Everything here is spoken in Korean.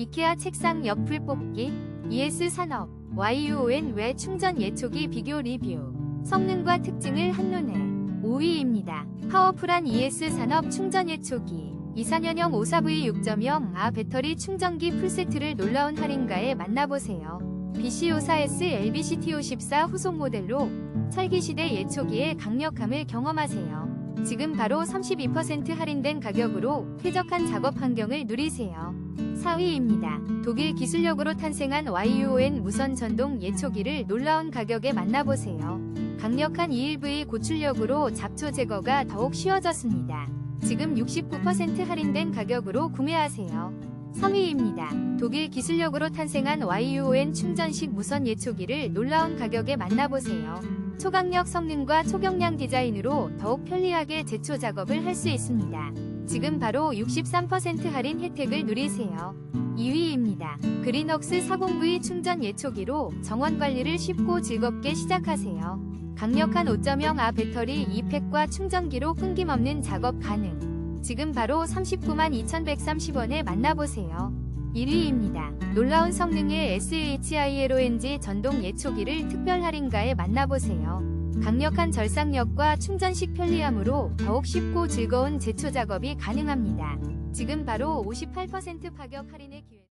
이케아 책상 옆을 뽑기, ES 산업, YUON 외 충전 예초기 비교 리뷰, 성능과 특징을 한눈에 5위입니다. 파워풀한 ES 산업 충전 예초기, 24년형 54V 6.0아 배터리 충전기 풀세트를 놀라운 할인가에 만나보세요. BC54S LBCT54 후속 모델로 철기시대 예초기의 강력함을 경험하세요. 지금 바로 32% 할인된 가격으로 쾌적한 작업 환경을 누리세요. 4위입니다. 독일 기술력으로 탄생한 YUON 무선 전동 예초기를 놀라운 가격에 만나보세요. 강력한 2.1V 고출력으로 잡초 제거가 더욱 쉬워졌습니다. 지금 69% 할인된 가격으로 구매하세요. 3위입니다. 독일 기술력으로 탄생한 YUON 충전식 무선 예초기를 놀라운 가격에 만나보세요. 초강력 성능과 초경량 디자인으로 더욱 편리하게 제초 작업을 할 수 있습니다. 지금 바로 63% 할인 혜택을 누리세요. 2위입니다. 그린웍스 40V 충전 예초기로 정원 관리를 쉽고 즐겁게 시작하세요. 강력한 5.0아 배터리 2팩과 충전기로 끊김없는 작업 가능. 지금 바로 39만 2,130원에 만나보세요. 1위입니다. 놀라운 성능의 SHILONG 전동 예초기를 특별 할인가에 만나보세요. 강력한 절삭력과 충전식 편리함으로 더욱 쉽고 즐거운 제초 작업이 가능합니다. 지금 바로 58% 파격 할인의 기회